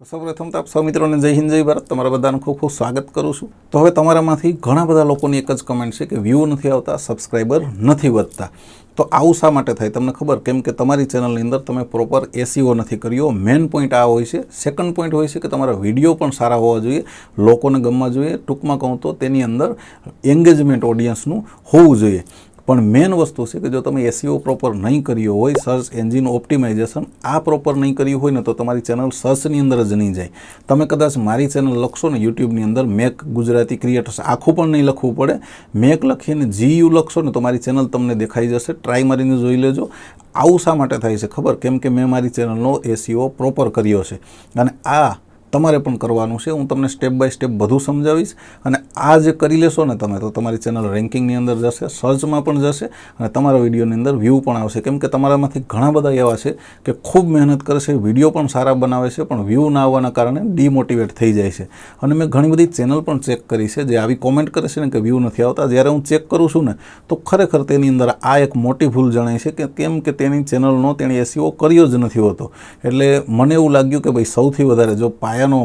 તો સૌપ્રથમ તો આપ સૌ મિત્રોને જય હિન્દ, જય ભારત. તમારા બધાનું ખૂબ ખૂબ સ્વાગત કરું છું. તો હવે તમારામાંથી ઘણા બધા લોકોની એક જ કમેન્ટ છે કે વ્યૂ નથી આવતા સબસ્ક્રાઈબર નથી વધતા. તો આવું શા માટે થાય? તમને ખબર? કેમ કે તમારી ચેનલની અંદર તમે પ્રોપર એસીઓ નથી કર્યો. મેઇન પોઈન્ટ આ હોય છે. સેકન્ડ પોઈન્ટ હોય છે કે તમારા વીડિયો પણ સારા હોવા જોઈએ. લોકોને ગમવા જોઈએ. ટૂંકમાં કહું તો તેની અંદર એન્ગેજમેન્ટ ઓડિયન્સનું હોવું જોઈએ. પણ મેઇન વસ્તુ છે કે જો તમે એસીઓ પ્રોપર નહીં કર્યો હોય સર્ચ એન્જિન ઓપ્ટિમાઇઝેશન આ પ્રોપર નહીં કર્યું હોય ને તો તમારી ચેનલ સર્ચની અંદર જ નહીં જાય. તમે કદાચ મારી ચેનલ લખશો ને યુટ્યુબની અંદર, મેક ગુજરાતી ક્રિએટર્સ આખું પણ નહીં લખવું પડે. મેક લખીને જીયુ લખશો ને તો મારી ચેનલ તમને દેખાઈ જશે. ટ્રાય મારીને જોઈ લેજો. આવું શા માટે થાય છે ખબર? કેમ કે મેં મારી ચેનલનો એસીઓ પ્રોપર કર્યો છે. અને આ તમારે પણ કરવાનું છે. હું તમને સ્ટેપ બાય સ્ટેપ બધું સમજાવીશ. અને આ જે કરી લેશો ને તમે, તો તમારી ચેનલ રેન્કિંગની અંદર જશે સર્ચમાં પણ જશે અને તમારા વિડીયોની અંદર વ્યૂ પણ આવશે. કેમ કે તમારામાંથી ઘણા બધા એવા છે કે ખૂબ મહેનત કરે છે, વીડિયો પણ સારા બનાવે છે, પણ વ્યૂ ના આવવાના કારણે ડિમોટિવેટ થઈ જાય છે. અને મેં ઘણી બધી ચેનલ પણ ચેક કરી છે, જે આવી કોમેન્ટ કરે છે ને કે વ્યૂ નથી આવતા. જ્યારે હું ચેક કરું છું ને, તો ખરેખર તેની અંદર આ એક મોટી ભૂલ જણાય છે કે કેમ કે તેની ચેનલનો તેણે એસીઓ કર્યો જ નથી હોતો. એટલે મને એવું લાગ્યું કે ભાઈ સૌથી વધારે જો પાયાનો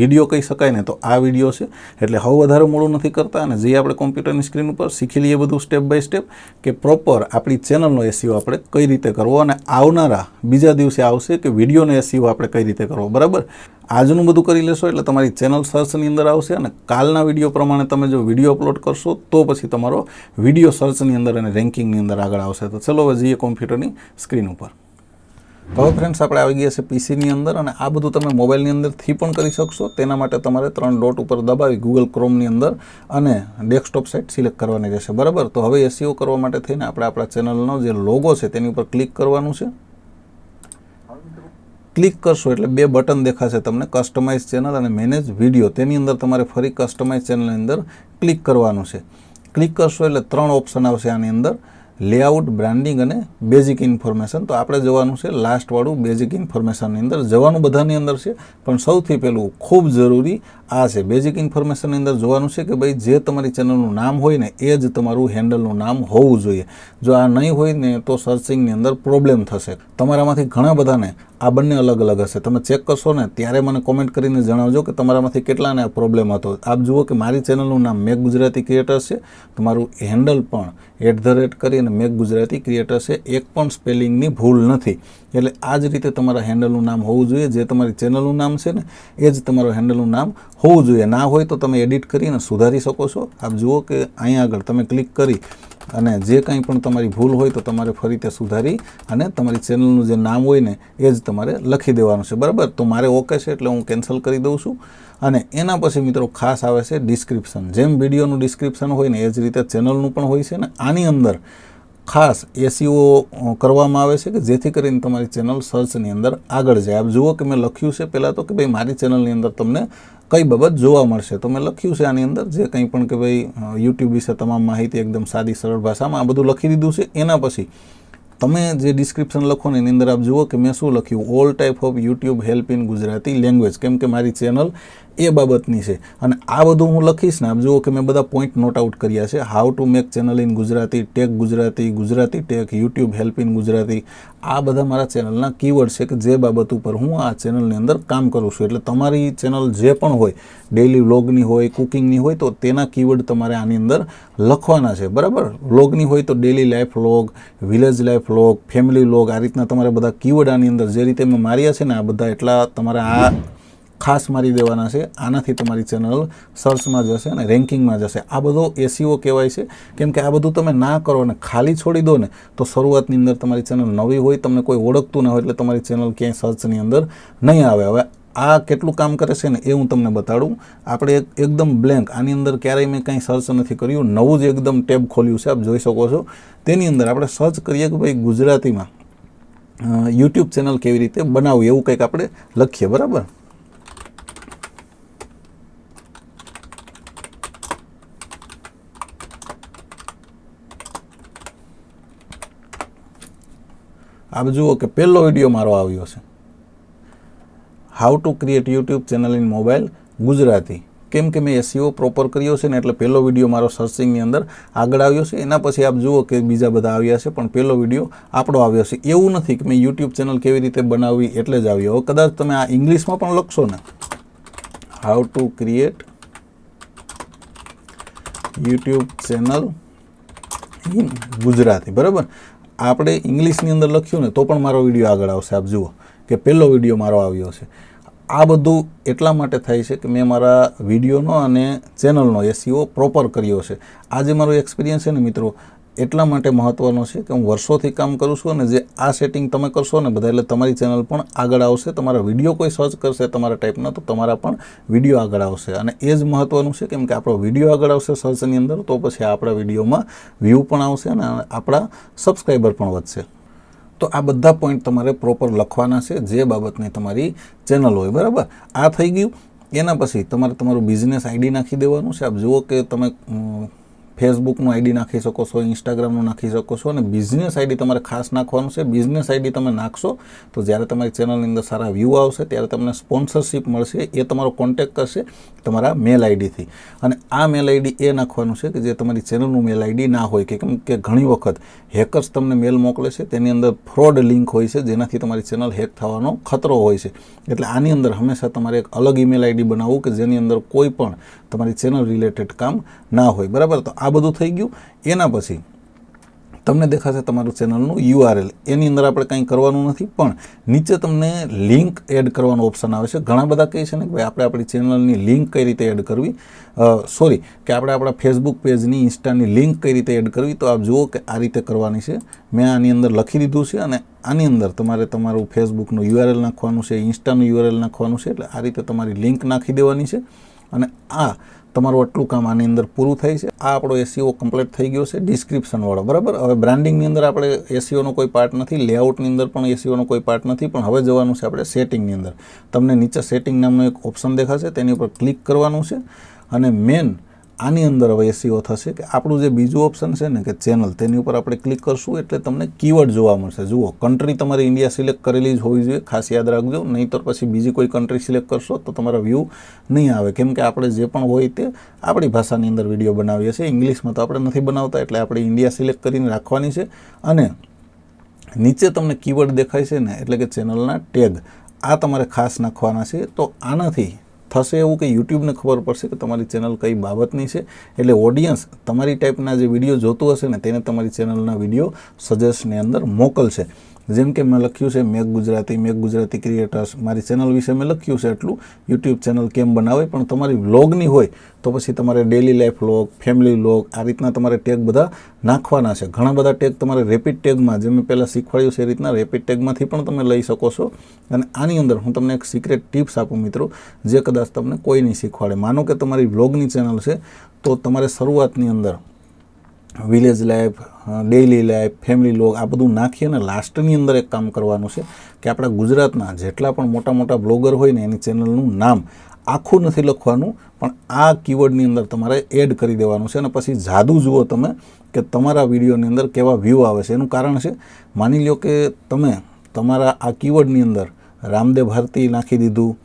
વીડિયો કહી શકાય ને, તો આ વીડિયો છે. એટલે હવે વધારે મોડું નથી કરતા અને જે આપણે કોમ્પ્યુટરની સ્ક્રીન ઉપર શીખી લઈએ બધું સ્ટેપ બાય સ્ટેપ કે પ્રોપર આપણી ચેનલનો એસીઓ આપણે કઈ રીતે કરવો અને આવનારા બીજા દિવસે આવશે કે વિડીયોનો એસીઓ આપણે કઈ રીતે કરવો, બરાબર? આજનું બધું કરી લેશો એટલે તમારી ચેનલ સર્ચની અંદર આવશે અને કાલના વીડિયો પ્રમાણે તમે જો વીડિયો અપલોડ કરશો તો પછી તમારો વીડિયો સર્ચની અંદર અને રેન્કિંગની અંદર આગળ આવશે. તો ચલો હવે જઈએ કોમ્પ્યુટરની સ્ક્રીન ઉપર. હવે ફ્રેન્ડ્સ આપણે આવી ગયા છે પીસીની અંદર અને આ બધું તમે મોબાઈલની અંદરથી પણ કરી શકશો. તેના માટે તમારે ત્રણ ડોટ ઉપર દબાવી ગૂગલ ક્રોમની અંદર અને ડેસ્કટોપ સાઇટ સિલેક્ટ કરવાની રહેશે. બરાબર? તો હવે એસીઓ કરવા માટે થઈને આપણે આપણા ચેનલનો જે લોગો છે તેની ઉપર ક્લિક કરવાનું છે. ક્લિક કરશો એટલે બે બટન દેખાશે તમને કસ્ટમાઇઝ ચેનલ અને મેનેજ વીડિયો તેની અંદર તમારે ફરી કસ્ટમાઇઝ ચેનલની અંદર ક્લિક કરવાનું છે. ક્લિક કરશો એટલે ત્રણ ઓપ્શન આવશે આની અંદર. લેઆઉટ, બ્રાન્ડિંગ અને બેઝિક ઇન્ફોર્મેશન. તો આપણે જવાનું છે લાસ્ટવાળું બેઝિક ઇન્ફોર્મેશનની અંદર. જવાનું બધાની અંદર છે, પણ સૌથી પહેલું ખૂબ જરૂરી આ છે. બેઝિક ઇન્ફોર્મેશનની અંદર જોવાનું છે કે ભાઈ જે તમારી ચેનલનું નામ હોય ને, એ જ તમારું હેન્ડલનું નામ હોવું જોઈએ. જો આ નહીં હોય ને, તો સર્ચિંગની અંદર પ્રોબ્લેમ થશે. તમારામાંથી ઘણા બધાને આ બંને અલગ અલગ હશે. તમે ચેક કરશો ને, ત્યારે મને કોમેન્ટ કરીને જણાવજો કે તમારામાંથી કેટલાને પ્રોબ્લેમ હતો. આપ જુઓ કે મારી ચેનલનું નામ મેક ગુજરાતી ક્રિએટર છે. તમારું હેન્ડલ પણ એટ ધ રેટ કરીને મેક ગુજરાતી ક્રિએટર છે. એક પણ સ્પેલિંગની ભૂલ નથી. એટલે આ જ રીતે તમારા હેન્ડલનું નામ હોવું જોઈએ. જે તમારી ચેનલનું નામ છે ને, એ જ તમારું હેન્ડલનું નામ હોવું જોઈએ. ના હોય તો તમે એડિટ કરીને સુધારી શકો છો. આપ જુઓ કે અહીંયા આગળ તમે ક્લિક કરી અને જે કંઈ પણ તમારી ભૂલ હોય તો તમારે ફરી તે સુધારી અને તમારી ચેનલનું જે નામ હોય ને, એ જ તમારે લખી દેવાનું છે. બરાબર? તો મારે ઓકે છે એટલે હું કેન્સલ કરી દઉં છું. અને એના પછી મિત્રો ખાસ આવે છે ડિસ્ક્રિપ્શન. જેમ વિડીયોનું ડિસ્ક્રિપ્શન હોય ને, એ જ રીતે ચેનલનું પણ હોય છે ને, આની અંદર ખાસ એસીઓ કરવામાં આવે છે કે જેથી કરીને તમારી ચેનલ સર્ચની અંદર આગળ જાય. આપ જુઓ કે મેં લખ્યું છે પહેલાં તો કે ભાઈ મારી ચેનલની અંદર તમને કઈ બાબત જોવા મળશે. તો મેં લખ્યું છે આની અંદર જે કંઈ પણ કે ભાઈ યુટ્યુબ વિશે તમામ માહિતી એકદમ સાદી, સરળ ભાષામાં આ બધું લખી દીધું છે. એના પછી તમે જે ડિસ્ક્રિપ્શન લખો ને એની અંદર આપ જુઓ કે મેં શું લખ્યું? All type of YouTube help in Gujarati language કેમ કે મારી ચેનલ એ બાબતની છે. અને આ બધું હું લખીશ ને આપ જુઓ કે મેં બધા પોઈન્ટ નોટ આઉટ કર્યા છે. How to make channel in Gujarati tech Gujarati Gujarati tech YouTube help in Gujarati. આ બધા મારા ચેનલના કીવર્ડ છે કે જે બાબત ઉપર હું આ ચેનલની અંદર કામ કરું છું. એટલે તમારી ચેનલ જે પણ હોય ડેઇલી વ્લોગની હોય કુકિંગની હોય, તો તેના કીવર્ડ તમારે આની અંદર લખવાના છે. બરાબર? વ્લોગની હોય તો daily life vlog village life vlog family vlog આ રીતના તમારે બધા કીવર્ડ આની અંદર જે રીતે મેં માર્યા છે ને આ બધા એટલા તમારે આ ખાસ મારી દેવાના છે. આનાથી તમારી ચેનલ સર્ચમાં જશે અને રેન્કિંગમાં જશે. આ બધો એસીઓ કહેવાય છે. કેમ કે આ બધું તમે ના કરો અને ખાલી છોડી દો ને, તો શરૂઆતની અંદર તમારી ચેનલ નવી હોય, તમને કોઈ ઓળખતું ના હોય, એટલે તમારી ચેનલ ક્યાંય સર્ચની અંદર નહીં આવે. હવે આ કેટલું કામ કરે છે ને, એ હું તમને બતાડું. આપણે એક એકદમ બ્લેન્ક આની અંદર ક્યારેય મેં કંઈ સર્ચ નથી કર્યું. નવું જ એકદમ ટેબ ખોલ્યું છે, આપ જોઈ શકો છો. તેની અંદર આપણે સર્ચ કરીએ કે ભાઈ ગુજરાતીમાં યુટ્યુબ ચેનલ કેવી રીતે બનાવવું, એવું કંઈક આપણે લખીએ, બરાબર? આપ જુઓ કે પહેલો વીડિયો મારો આવ્યો છે. How to create YouTube channel in mobile Gujarati. કેમ કે મેં એસીઓ પ્રોપર કર્યો છે ને એટલે પહેલો વીડિયો મારો સર્ચિંગની અંદર આગળ આવ્યો છે. એના પછી આપ જુઓ કે બીજા બધા આવ્યા છે, પણ પહેલો વીડિયો આપણો આવ્યો છે. એવું નથી કે મેં યુટ્યુબ ચેનલ કેવી રીતે બનાવવી એટલે જ આવ્યો. કદાચ તમે આ ઇંગ્લિશમાં પણ લખશો ને. How to create YouTube channel in Gujarati. બરાબર? આપણે ઇંગ્લિશની અંદર લખ્યું ને તો પણ મારો વીડિયો આગળ આવશે. આપ જુઓ કે પહેલો વીડિયો મારો આવ્યો છે. આ બધું એટલા માટે થાય છે કે મેં મારા વિડીયોનો અને ચેનલનો એસીઓ પ્રોપર કર્યો છે. આ જે મારો એક્સપિરિયન્સ છે ને મિત્રો એટલા માટે મહત્ત્વનો છે કે હું વર્ષોથી કામ કરું છું અને જે આ સેટિંગ તમે કરશો ને બધા, એટલે તમારી ચેનલ પણ આગળ આવશે, તમારા વીડિયો કોઈ સર્ચ કરશે તમારા ટાઈપના તો તમારા પણ વીડિયો આગળ આવશે. અને એ જ મહત્ત્વનું છે કેમ કે આપણો વીડિયો આગળ આવશે સર્ચની અંદર, તો પછી આપણા વિડીયોમાં વ્યૂ પણ આવશે અને આપણા સબસ્ક્રાઈબર પણ વધશે. તો આ બધા પોઈન્ટ તમારે પ્રોપર લખવાના છે, જે બાબતની તમારી ચેનલ હોય, બરાબર? આ થઈ ગયું. એના પછી તમારે તમારું બિઝનેસ આઈડી નાખી દેવાનું છે. આપ જુઓ કે તમે ફેસબુકનું આઈડી નાખી શકો છો, ઇન્સ્ટાગ્રામનું નાખી શકો છો અને બિઝનેસ આઈડી તમારે ખાસ નાખવાનું છે. બિઝનેસ આઈડી તમે નાખશો તો જ્યારે તમારી ચેનલની અંદર સારા વ્યૂ આવશે, ત્યારે તમને સ્પોન્સરશિપ મળશે, એ તમારો કોન્ટેક્ટ કરશે તમારા મેલ આઈડીથી. અને આ મેલ આઈડી એ નાખવાનું છે કે જે તમારી ચેનલનું મેલ આઈડી ના હોય, કે કેમ કે ઘણી વખત હેકર્સ તમને મેલ મોકલે છે, તેની અંદર ફ્રોડ લિંક હોય છે, જેનાથી તમારી ચેનલ હેક થવાનો ખતરો હોય છે. એટલે આની અંદર હંમેશા તમારે એક અલગ ઈમેલ આઈડી બનાવવું કે જેની અંદર કોઈ પણ તમારી ચેનલ રિલેટેડ કામ ના હોય. બરાબર? તો આ બધું થઈ ગયું. એના પછી તમને દેખાશે તમારું ચેનલનું યુઆરએલ. એની અંદર આપણે કંઈ કરવાનું નથી, પણ નીચે તમને લિંક એડ કરવાનો ઓપ્શન આવે છે. ઘણા બધા કહે છે ને કે ભાઈ આપણે આપણી ચેનલની લિંક કઈ રીતે એડ કરવી? સોરી, કે આપણે આપણા ફેસબુક પેજની, ઇન્સ્ટાની લિંક કઈ રીતે એડ કરવી? તો આપ જુઓ કે આ રીતે કરવાની છે. મેં આની અંદર લખી દીધું છે અને આની અંદર તમારે તમારું ફેસબુકનું યુઆરએલ નાખવાનું છે, ઇન્સ્ટાનું યુઆરએલ નાખવાનું છે. એટલે આ રીતે તમારી લિંક નાખી દેવાની છે. અને આ તમારું આટલું કામ આની અંદર પૂરું થાય છે. આ આપણો એસીઓ કમ્પ્લીટ થઈ ગયો છે ડિસ્ક્રિપ્શનવાળો બરાબર? હવે બ્રાન્ડિંગની અંદર આપણે એસીઓનો કોઈ પાર્ટ નથી લેઆઉટની અંદર પણ એસીઓનો કોઈ પાર્ટ નથી, પણ હવે જવાનું છે આપણે સેટિંગની અંદર. તમને નીચે સેટિંગ નામનો એક ઓપ્શન દેખાશે, તેની ઉપર ક્લિક કરવાનું છે. અને મેન આની અંદર હવે એસીઓ થશે કે આપણું જે બીજું ઓપ્શન છે ને કે ચેનલ તેની ઉપર આપણે ક્લિક કરશું એટલે તમને કીવર્ડ જોવા મળશે. જુઓ કન્ટ્રી તમારે ઇન્ડિયા સિલેક્ટ કરેલી જ હોવી જોઈએ, ખાસ યાદ રાખજો. નહીંતર પછી બીજી કોઈ કન્ટ્રી સિલેક્ટ કરશો તો તમારા વ્યૂ નહીં આવે. કેમ કે આપણે જે પણ હોય તે આપણી ભાષાની અંદર વીડિયો બનાવીએ છીએ. ઇંગ્લિશમાં તો આપણે નથી બનાવતા એટલે આપણે ઇન્ડિયા સિલેક્ટ કરીને રાખવાની છે. અને નીચે તમને કીવર્ડ દેખાય છે ને, એટલે કે ચેનલના ટેગ આ તમારે ખાસ નાખવાના છે. તો આનાથી થશે એવું કે યુટ્યુબને ખબર પડશે કે તમારી ચેનલ કઈ બાબતની છે? એટલે ઓડિયન્સ તમારી ટાઈપના જે વીડિયો જોતું હશે ને, તેને તમારી ચેનલના વીડિયો સજેશનની અંદર મોકલશે. જેમ કે મેં લખ્યું છે make Gujarati make Gujarati creators મારી ચેનલ વિશે મેં લખ્યું છે એટલું. યુટ્યુબ ચેનલ કેમ બનાવે? પણ તમારી વ્લોગની હોય, તો પછી તમારે daily life vlog family vlog આ રીતના તમારે ટેગ બધા નાખવાના છે. ઘણા બધા ટેગ તમારે રેપિડ ટેગમાં જે મેં પહેલાં શીખવાડ્યું છે એ રીતના રેપિડ ટેગમાંથી પણ તમે લઈ શકો છો. અને આની અંદર હું તમને એક સિક્રેટ ટિપ્સ આપું મિત્રો, જે કદાચ તમને કોઈ નહીં શીખવાડે. માનો કે તમારી વ્લોગની ચેનલ છે, તો તમારે શરૂઆતની અંદર village life daily life family log આ બધું નાખી અને લાસ્ટની અંદર એક કામ કરવાનું છે કે આપણા ગુજરાતના જેટલા પણ મોટા મોટા બ્લોગર હોય ને એની ચેનલનું નામ આખું નથી લખવાનું, પણ આ કીવર્ડની અંદર તમારે એડ કરી દેવાનું છે અને પછી જાદુ જુઓ તમે કે તમારા વિડીયોની અંદર કેવા વ્યૂ આવે છે. એનું કારણ છે, માની લો કે તમે તમારા આ કીવર્ડની અંદર રામદેવ ભારતી નાખી દીધું,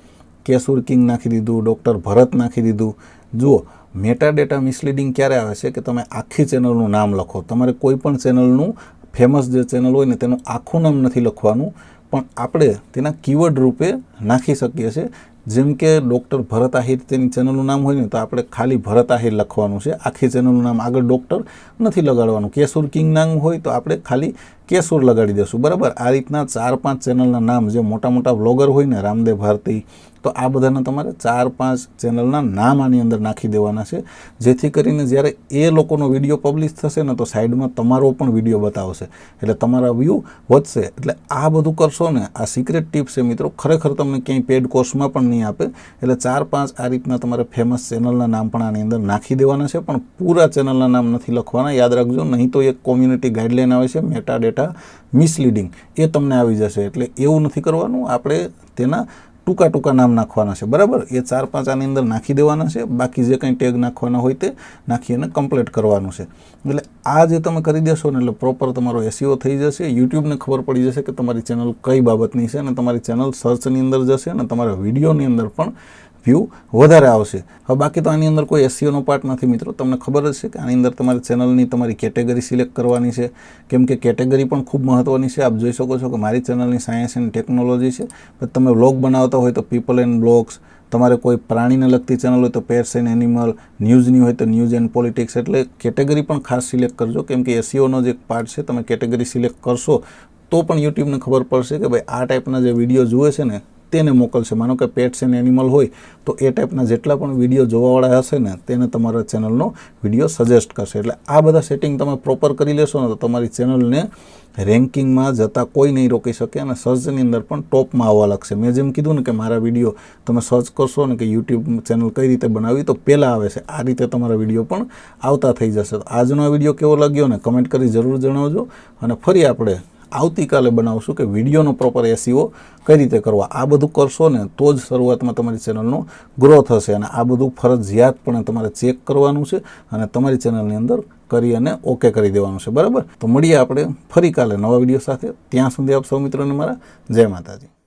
કેસુર કિંગ નાખી દીધું ડૉક્ટર ભરત નાખી દીધું. જુઓ મેટા ડેટા મિસલીડિંગ ક્યારે આવે છે કે તમે આખી ચેનલનું નામ લખો? તમારે કોઈ પણ ચેનલનું ફેમસ જે ચેનલ હોય ને તેનું આખું નામ નથી લખવાનું. પણ આપણે તેના કીવર્ડ રૂપે નાખી શકીએ છીએ. જેમ કે ડૉક્ટર ભરત આહિર તેની ચેનલનું નામ હોય ને તો આપણે ખાલી ભરત આહિર લખવાનું છે. આખી ચેનલનું નામ આગળ ડૉક્ટર નથી લગાડવાનું. કેસુર કિંગ નામ હોય તો આપણે ખાલી કેસુર લગાડી દેશું? બરાબર? આ રીતના ચાર પાંચ ચેનલના નામ, જે મોટા મોટા વ્લોગર હોય ને, રામદેવ ભારતી, તો આ બધાના તમારે ચાર પાંચ ચેનલના નામ આની અંદર નાખી દેવાના છે. જેથી કરીને જ્યારે એ લોકોનો વીડિયો પબ્લિશ થશે ને, તો સાઈડમાં તમારો પણ વીડિયો બતાવશે. એટલે તમારા વ્યૂ વધશે. એટલે આ બધું કરશો ને, આ સિક્રેટ ટિપ છે મિત્રો, ખરેખર તમને ક્યાંય પેડ કોર્સમાં પણ નહીં આપે. એટલે ચાર પાંચ આ રીતના તમારે ફેમસ ચેનલના નામ પણ આની અંદર નાખી દેવાના છે. પણ પૂરા ચેનલના નામ નથી લખવાના. યાદ રાખજો, નહીં તો એક કોમ્યુનિટી ગાઈડલાઈન આવે છે મેટા ડેટા મિસલીડિંગ એ તમને આવી જશે. એટલે એવું નથી કરવાનું. આપણે તેના ટૂંકા ટૂંકા નામ નાખવાના છે. બરાબર? એ ચાર પાંચ આની અંદર નાખી દેવાના છે. બાકી જે કંઈ ટેગ નાખવાના હોય તે નાખી અને કમ્પ્લીટ કરવાનું છે. એટલે આ જે તમે કરી દેશો ને, એટલે પ્રોપર તમારો એસીઓ થઈ જશે. યુટ્યુબને ખબર પડી જશે કે તમારી ચેનલ કઈ બાબતની છે અને તમારી ચેનલ સર્ચની અંદર જશે અને તમારા વિડીયોની અંદર પણ વ્યૂ વધારે આવશે. હવે બાકી તો આની અંદર કોઈ એસસીઓનો પાર્ટ નથી મિત્રો. તમને ખબર જ છે કે આની અંદર તમારી ચેનલની તમારી કેટેગરી સિલેક્ટ કરવાની છે. કેમ કે કેટેગરી પણ ખૂબ મહત્ત્વની છે. આપ જોઈ શકો છો કે મારી ચેનલની સાયન્સ એન્ડ ટેકનોલોજી છે. તમે વ્લોગ બનાવતા હોય તો પીપલ એન્ડ બ્લોગ્સ તમારે કોઈ પ્રાણીને લગતી ચેનલ હોય તો પેટ્સ એન્ડ એનિમલ ન્યૂઝની હોય તો ન્યૂઝ એન્ડ પોલિટિક્સ એટલે કેટેગરી પણ ખાસ સિલેક્ટ કરજો. કેમ કે એસીઓનો જે પાર્ટ છે. તમે કેટેગરી સિલેક્ટ કરશો તો પણ યુટ્યુબને ખબર પડશે કે ભાઈ આ ટાઈપના જે વીડિયો જુએ છે ને તેને મોકલશે. માનો કે પેટ્સ એન્ડ એનિમલ હોય, તો એ ટાઈપના જેટલા પણ વીડિયો જોવાવાળા હશે ને, તેને તમારા ચેનલનો વીડિયો સજેસ્ટ કરશે. એટલે આ બધા સેટિંગ તમે પ્રોપર કરી લેશો ને, તો તમારી ચેનલને રેન્કિંગમાં જતાં કોઈ નહીં રોકી શકે અને સર્ચની અંદર પણ ટોપમાં આવવા લાગશે. મેં જેમ કીધું ને કે મારા વીડિયો તમે સર્ચ કરશો ને કે યુટ્યુબ ચેનલ કઈ રીતે બનાવી, તો પહેલાં આવે છે. આ રીતે તમારા વીડિયો પણ આવતા થઈ જશે. તો આજનો આ વીડિયો કેવો લાગ્યો ને કમેન્ટ કરી જરૂર જણાવજો. અને ફરી આપણે આવતીકાલે બનાવશું કે વિડીયોનો પ્રોપર એસીઓ કઈ રીતે કરવા? આ બધું કરશો ને તો જ શરૂઆતમાં તમારી ચેનલનો ગ્રો થશે અને આ બધું ફરજિયાતપણે તમારે ચેક કરવાનું છે અને તમારી ચેનલની અંદર કરી અને ઓકે કરી દેવાનું છે. બરાબર? તો મળીએ આપણે ફરી કાલે નવા વીડિયો સાથે. ત્યાં સુધી આપ સૌ મિત્રોને મારા જય માતાજી.